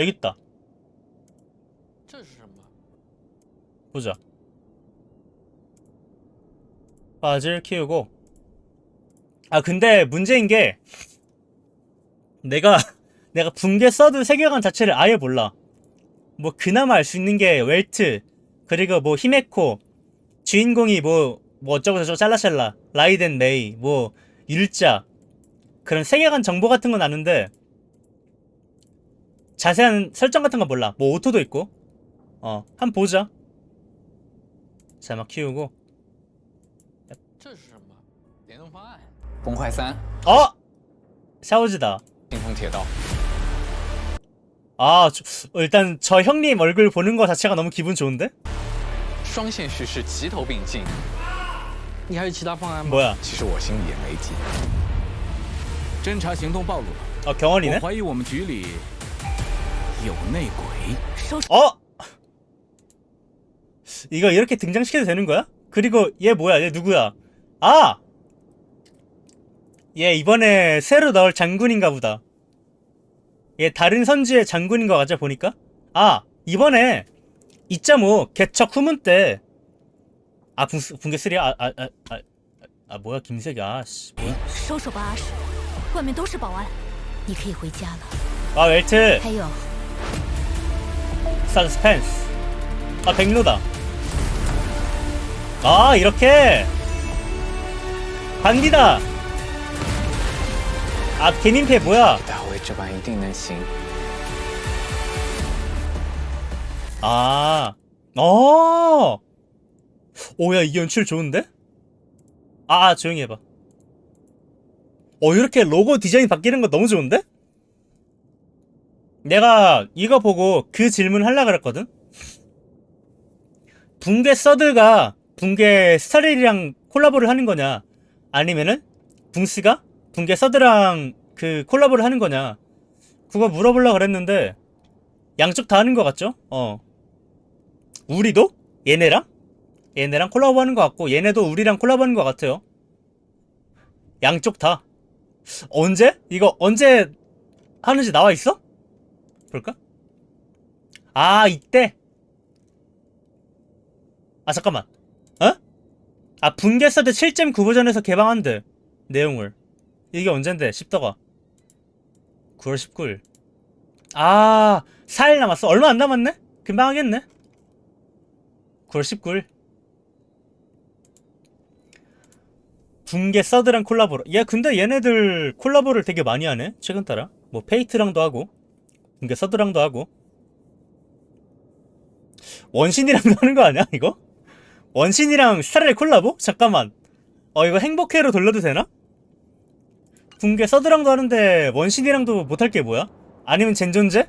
여기 있다. 보자. 바질 키우고. 아 근데 문제인 게 내가 내가 붕괴 서드 세계관 자체를 아예 몰라. 뭐 그나마 알 수 있는 게 웰트 그리고 뭐 히메코 주인공이 뭐뭐 어쩌고 저쩌고 짤라샬라 라이덴 메이 뭐 일자 그런 세계관 정보 같은 건 아는데 자세한 설정 같은 건 몰라. 뭐 오토도 있고 어 한번 보자. 자 막 키우고 这是什么？联动方案。崩坏三， 어 샤오즈다. 清风铁道， 아 저- 어, 일단 저 형님 얼굴 보는 거 자체가 너무 기분 좋은데? 双线叙事齐头并进。你还有其他方案吗？ 뭐야? 其实我心里也没急。侦查行动暴露了， 어 我 경원이네? 怀疑我们局里 有内鬼。 어? 이거 이렇게 등장시켜도 되는 거야? 그리고 얘 뭐야? 얘 누구야? 아! 얘 이번에 새로 나올 장군인가 보다. 얘 다른 선지의 장군인 거 같아 보니까? 아! 이번에 2.5 개척 후문 때 아, 붕, 붕괴 3야? 아, 아, 아, 아, 아, 뭐야, 김색이. 아, 씨. 뭐야. 收手吧，阿史，外面都是保安，你可以回家了。 아, 웰트. 还有， 서스펜스 아 백로다 아 이렇게 반디다 아 개민폐 뭐야 아 어. 오야 이 연출 좋은데? 아, 아 조용히 해봐 어 이렇게 로고 디자인 바뀌는 거 너무 좋은데? 내가 이거 보고 그 질문 하려 그랬거든? 붕괴 서드가 붕괴 스타일이랑 콜라보를 하는 거냐 아니면은 붕스가 붕괴 서드랑 그 콜라보를 하는 거냐 그거 물어보려 그랬는데 양쪽 다 하는 거 같죠? 어 우리도? 얘네랑? 얘네랑 콜라보 하는 것 같고 얘네도 우리랑 콜라보 하는 것 같아요 양쪽 다 언제? 이거 언제 하는지 나와 있어? 볼까? 아 이때? 아 잠깐만. 어? 아 붕괴서드 7.9 버전에서 개방한대 내용을. 이게 언젠데? 십더가 9월 19일. 아 4일 남았어. 얼마 안 남았네? 금방 하겠네? 9월 19일. 붕괴 서드랑 콜라보로. 야 근데 얘네들 콜라보를 되게 많이 하네? 최근 따라? 뭐 페이트랑도 하고 붕괴 서드랑도 하고 원신이랑도 하는 거 아니야 이거? 원신이랑 스타레 콜라보? 잠깐만 어 이거 행복회로 돌려도 되나? 붕괴 서드랑도 하는데 원신이랑도 못할 게 뭐야? 아니면 젠존제?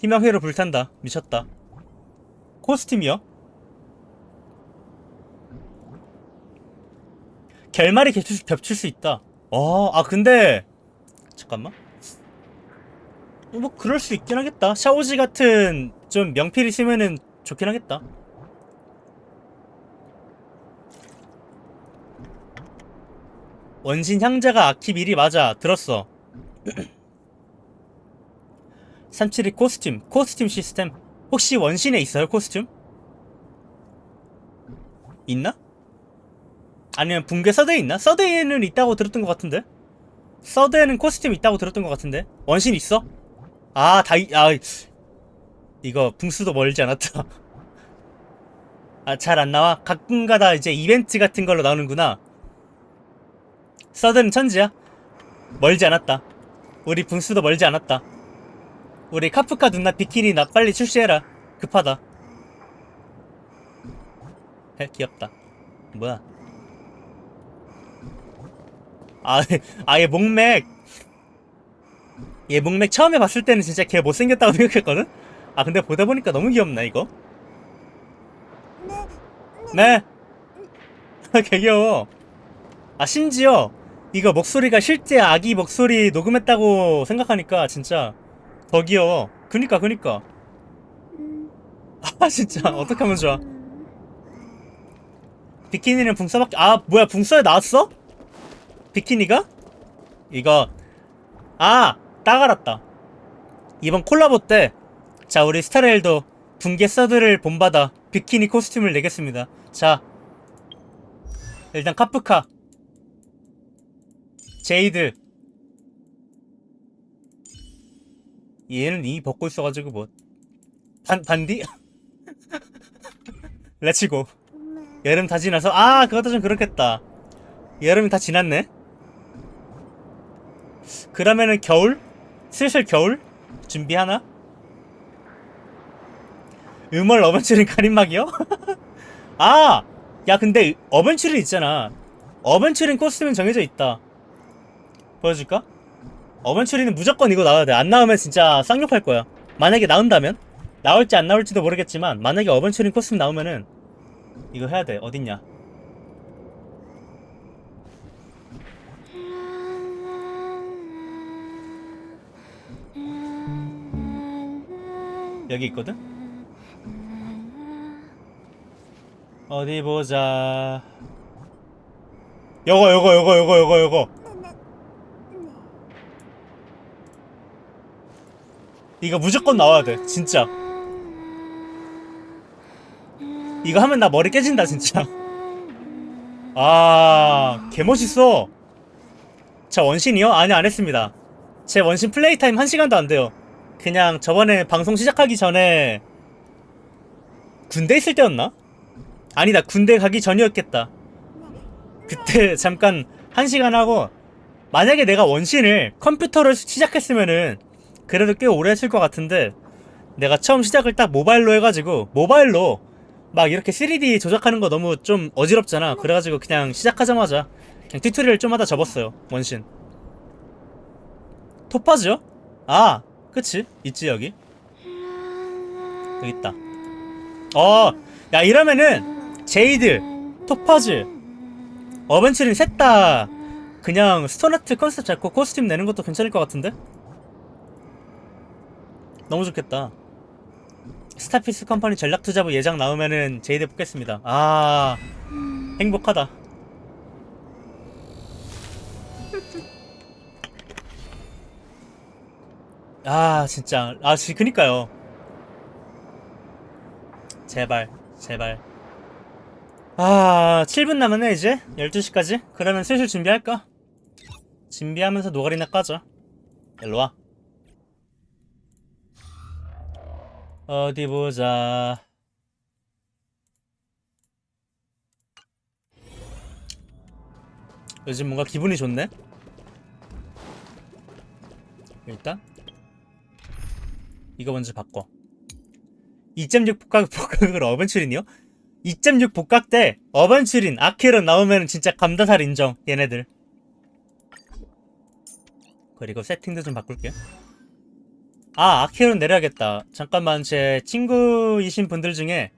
희망회로 불탄다 미쳤다 코스튬이요? 결말이 겹칠, 수- 겹칠 수 있다. 어, 아, 근데, 잠깐만. 뭐, 그럴 수 있긴 하겠다. 샤오지 같은 좀 명필 있으면은 좋긴 하겠다. 원신 향자가 아키 미리 맞아. 들었어. 372 코스튬. 코스튬 시스템. 혹시 원신에 있어요, 코스튬? 있나? 아니면 붕괴 서드에 있나? 서드에는 있다고 들었던 것 같은데? 서드에는 코스튬 있다고 들었던 것 같은데? 원신 있어? 아, 다, 이- 아, 이거 붕수도 멀지 않았다. 아, 잘 안 나와? 가끔가다 이제 이벤트 같은 걸로 나오는구나. 서드는 천지야. 멀지 않았다. 우리 붕수도 멀지 않았다. 우리 카프카 누나 비키니 나 빨리 출시해라. 급하다. 해, 귀엽다. 뭐야? 아, 아, 얘 목맥. 얘 목맥 처음에 봤을 때는 진짜 걔 못생겼다고 생각했거든? 아, 근데 보다 보니까 너무 귀엽네, 이거. 네. 개 귀여워. 아, 심지어, 이거 목소리가 실제 아기 목소리 녹음했다고 생각하니까 진짜 더 귀여워. 그니까, 그니까. 아, 진짜, 어떡하면 좋아. 비키니는 붕서밖에, 아, 뭐야, 붕서에 나왔어? 비키니가? 이거 아! 딱 알았다. 이번 콜라보 때 자 우리 스타레일도 붕괴 서드를 본받아 비키니 코스튬을 내겠습니다. 자 일단 카프카 제이드. 얘는 이미 벗고 있어가지고 뭐 반, 반디? 레츠고 여름 다 지나서 아 그것도 좀 그렇겠다. 여름이 다 지났네? 그러면은 겨울? 슬슬 겨울? 준비하나? 음월 어벤처린 가림막이요? 아! 야 근데 어벤처린 있잖아 어벤처린 코스튬은 정해져 있다 보여줄까? 어벤처린은 무조건 이거 나와야 돼안 나오면 진짜 쌍욕할 거야 만약에 나온다면? 나올지 안 나올지도 모르겠지만 만약에 어벤처린 코스튬 나오면은 이거 해야 돼 어딨냐 여기 있거든? 어디 보자. 요거 요거 요거 요거 요거 요거. 이거 무조건 나와야 돼. 진짜. 이거 하면 나 머리 깨진다 진짜. 아, 개멋있어. 저 원신이요? 아니 안 했습니다. 제 원신 플레이 타임 1시간도 안 돼요. 그냥 저번에 방송 시작하기 전에 군대 있을 때였나? 아니다 군대 가기 전이었겠다 그때 잠깐 한 시간 하고 만약에 내가 원신을 컴퓨터로 시작했으면은 그래도 꽤 오래 했을 것 같은데 내가 처음 시작을 딱 모바일로 해가지고 모바일로 막 이렇게 3D 조작하는 거 너무 좀 어지럽잖아 그래가지고 그냥 시작하자마자 그냥 튜토리얼 좀 하다 접었어요 원신 토파즈요? 아 그치? 있지 여기 여기 있다. 어야 이러면은 제이드 토파즈 어벤처린 셋 다 그냥 스톤아트 컨셉 잡고 코스튬 내는 것도 괜찮을 것 같은데? 너무 좋겠다. 스타피스 컴퍼니 전략 투자부 예장 나오면은 제이드 뽑겠습니다. 아 행복하다 아 진짜. 아 지, 그니까요. 제발 제발. 아 7분 남았네 이제? 12시까지? 그러면 슬슬 준비할까? 준비하면서 노가리나 까자. 일로와. 어디 보자. 요즘 뭔가 기분이 좋네? 일단 이거 먼저 바꿔. 2.6 복각, 복각으로 어벤츄린이요? 2.6 복각 때 어벤츄린, 아케론 나오면 진짜 감다살 인정 얘네들. 그리고 세팅도 좀 바꿀게 아 아케론 내려야겠다. 잠깐만 제 친구이신 분들 중에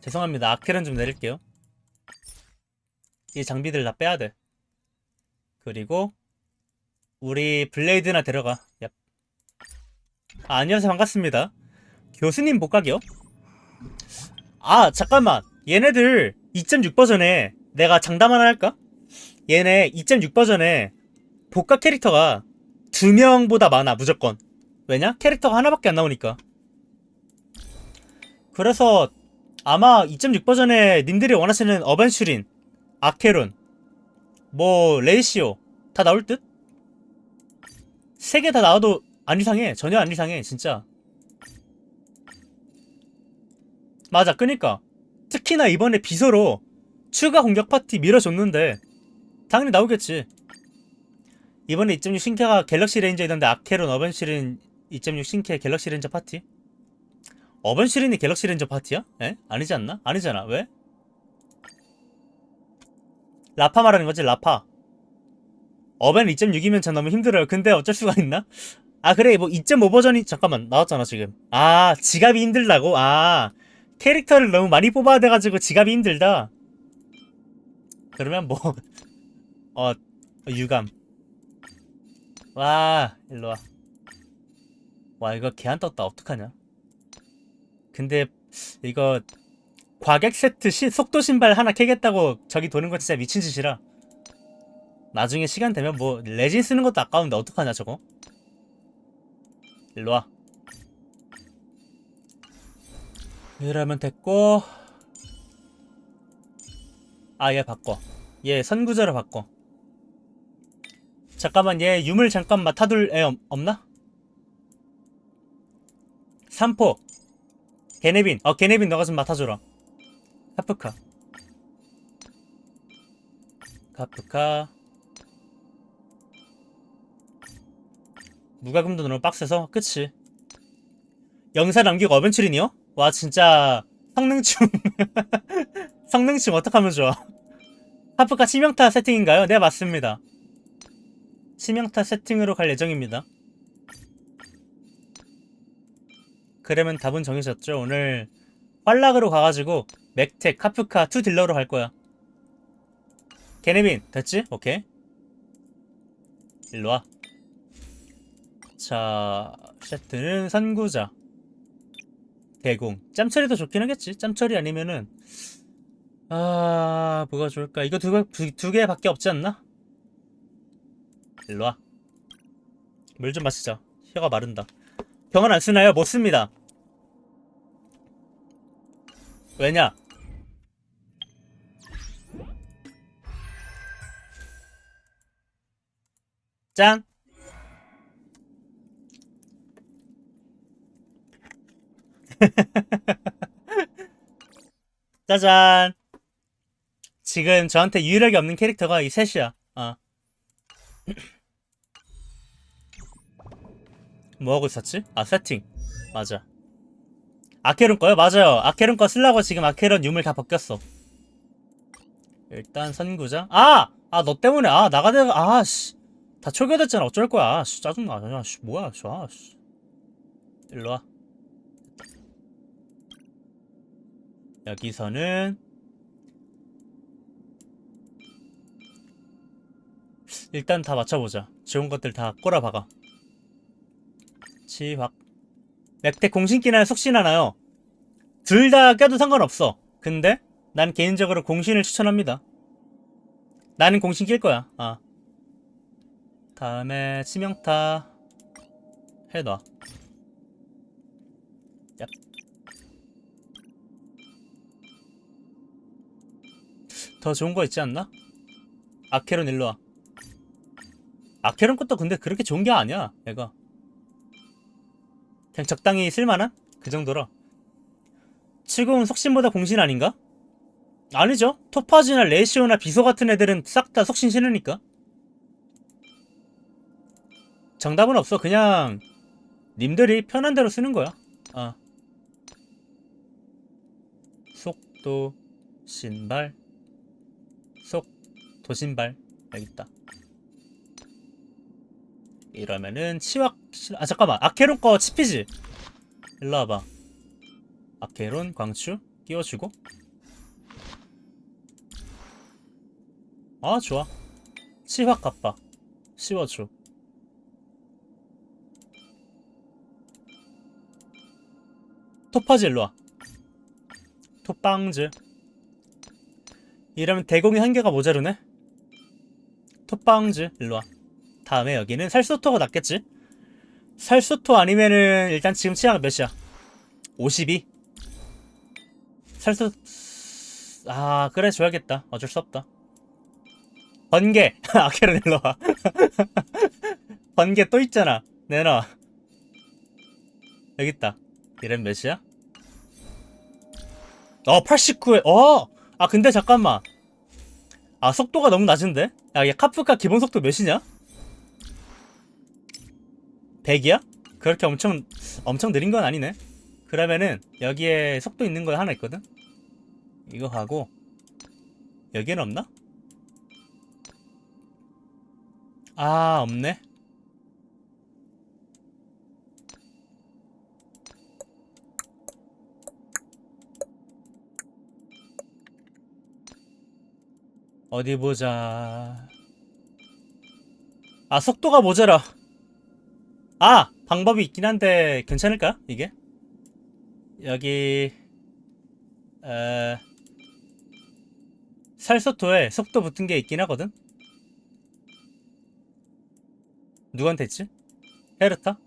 죄송합니다. 아케론 좀 내릴게요. 이 장비들 다 빼야 돼. 그리고 우리 블레이드나 데려가. 얍. 아, 안녕하세요 반갑습니다 교수님 복각이요? 아 잠깐만 얘네들 2.6 버전에 내가 장담 하나 할까? 얘네 2.6 버전에 복각 캐릭터가 두 명보다 많아 무조건 왜냐? 캐릭터가 하나밖에 안 나오니까 그래서 아마 2.6 버전에 님들이 원하시는 어벤슈린 아케론 뭐 레이시오 다 나올 듯? 세 개 다 나와도 안 이상해 전혀 안 이상해 진짜 맞아 그니까 특히나 이번에 비서로 추가 공격 파티 밀어줬는데 당연히 나오겠지 이번에 2.6 신캐가 갤럭시 레인저이던데 아케론 어벤 시린 2.6 신캐 갤럭시 레인저 파티? 어벤 시린이 갤럭시 레인저 파티야? 에? 아니지 않나? 아니잖아 왜? 라파 말하는 거지 라파 어벤 2.6이면 참 너무 힘들어요 근데 어쩔 수가 있나? 아 그래 뭐 2.5 버전이 잠깐만 나왔잖아 지금. 아 지갑이 힘들다고? 아 캐릭터를 너무 많이 뽑아야 돼가지고 지갑이 힘들다? 그러면 뭐 어, 유감. 와 일로와. 와 이거 개 안 떴다. 어떡하냐? 근데 이거 과객 세트 시, 속도 신발 하나 캐겠다고 저기 도는 거 진짜 미친 짓이라. 나중에 시간 되면 뭐 레진 쓰는 것도 아까운데 어떡하냐 저거 일로 와. 이러면 됐고. 아 얘 바꿔. 얘 선구자로 바꿔. 잠깐만 얘 유물 잠깐 맡아둘 애 없, 없나? 삼포. 게네빈. 어 게네빈 너가 좀 맡아줘라. 카프카. 카프카 무과금도 너무 빡세서? 그치? 영상 남기고 어벤츄린이요? 와 진짜 성능충. 성능충 어떡하면 좋아? 카프카 치명타 세팅인가요? 네 맞습니다. 치명타 세팅으로 갈 예정입니다. 그러면 답은 정해졌죠? 오늘 활락으로 가가지고 맥텍 카프카 2 딜러로 갈 거야. 게네빈 됐지? 오케이. 일로와 자 세트는 선구자. 대공 짬처리도 좋긴 하겠지. 짬처리 아니면은 아 뭐가 좋을까? 이거 두, 개- 두, 두 개밖에 없지 않나? 일로와. 물 좀 마시자. 혀가 마른다. 병원 안 쓰나요? 못 씁니다. 왜냐? 짠 짜잔. 지금 저한테 유일하게 없는 캐릭터가 이 셋이야. 아. 뭐 하고 있었지? 아, 세팅. 맞아. 아케론 거요? 맞아요. 아케론 거 쓰려고 지금 아케론 유물 다 벗겼어. 일단 선구자. 아! 아, 너 때문에. 아, 나가다가, 아, 씨. 다 초기화됐잖아. 어쩔 거야. 아, 씨, 짜증나. 아, 씨, 뭐야, 씨. 아, 씨. 일로 와. 여기서는 일단 다 맞춰보자. 좋은 것들 다 꼬라박아. 치확. 맥대 공신기나 속신 하나요? 둘 다 껴도 상관없어. 근데 난 개인적으로 공신을 추천합니다. 나는 공신 낄 거야. 아. 다음에 치명타 해놔. 더 좋은 거 있지 않나? 아케론 일로 와. 아케론 것도 근데 그렇게 좋은 게 아니야, 얘가. 그냥 적당히 쓸만한? 그 정도라. 치고온 속신보다 공신 아닌가? 아니죠. 토파즈나 레시오나 비소 같은 애들은 싹 다 속신 신으니까. 정답은 없어. 그냥 님들이 편한 대로 쓰는 거야. 아. 속도 신발 속 도신발 여기 있다. 이러면은 치확 아 잠깐만. 아케론 거 치피지. 일로 와봐. 아케론 광추 끼워주고. 아 좋아. 치확 갚아 씌워줘. 토파즈 일로 와. 토빵즈. 이러면 대공이 한 개가 모자르네 토빵즈 일로 와 다음에 여기는 살소토가 낫겠지? 살소토 아니면은 일단 지금 치아가 몇이야? 52? 살소 아 그래 줘야겠다 어쩔 수 없다 번개 아케르 일로와 번개 또 있잖아 내놔 여기 있다 이름 몇이야? 어 89에 어! 아 근데 잠깐만 아 속도가 너무 낮은데? 야얘 카프카 기본 속도 몇이냐? 100이야? 그렇게 엄청 엄청 느린 건 아니네. 그러면은 여기에 속도 있는 거 하나 있거든. 이거 하고 여기는 없나? 아 없네. 어디 보자. 아 속도가 모자라. 아! 방법이 있긴 한데 괜찮을까? 이게? 여기 에... 살소토에 속도 붙은 게 있긴 하거든? 누구한테 했지? 헤르타?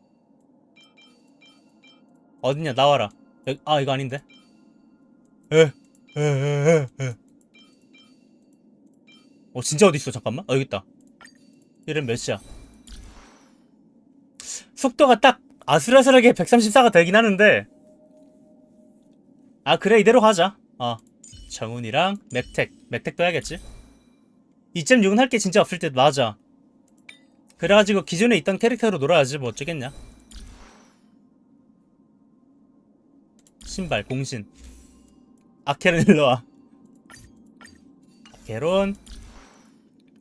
어딨냐 나와라 여기, 아 이거 아닌데 에, 에, 에, 에, 에. 어 진짜 어딨어? 잠깐만. 어 여기 있다. 이름 몇이야? 속도가 딱 아슬아슬하게 134가 되긴 하는데. 아 그래 이대로 가자. 어. 정훈이랑 맥텍 맥텍도 해야겠지? 2.6은 할 게 진짜 없을 때 맞아. 그래가지고 기존에 있던 캐릭터로 놀아야지 뭐 어쩌겠냐? 신발 공신. 아케론 일로와. 아케론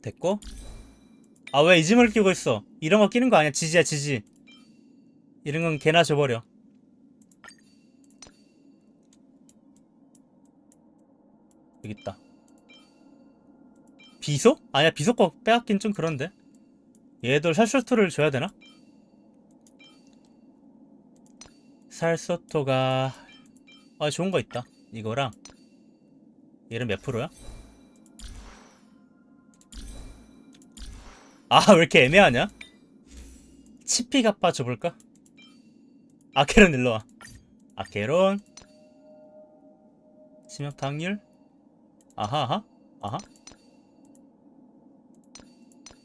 됐고. 아 왜 이즘을 끼고 있어? 이런 거 끼는 거 아니야. 지지야 지지. 이런 건 개나 줘버려. 여기 있다. 비소? 아니야 비소 거 빼앗긴 좀 그런데. 얘들 살소토를 줘야 되나? 살소토가. 아 좋은 거 있다. 이거랑. 얘는 몇 프로야? 아 왜 이렇게 애매하냐? 치피 갚아 줘볼까? 아케론 일로 와. 아케론. 치명타 확률. 아하 아하 아하.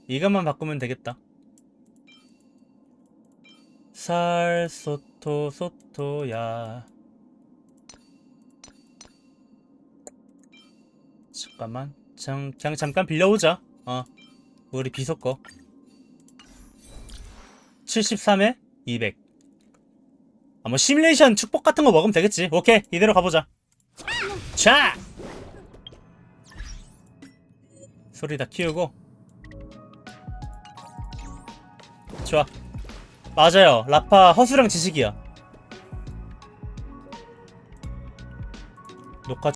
이것만 바꾸면 되겠다. 살 소토 소토야. 잠깐만. 장, 그냥 잠깐 빌려오자. 어 우리 비속 거? 73에 200 아, 뭐 시뮬레이션 축복 같은 거 먹으면 되겠지. 오케이 이대로 가보자. 자! 소리 다 키우고. 좋아. 맞아요. 라파 허수랑 지식이야. 녹화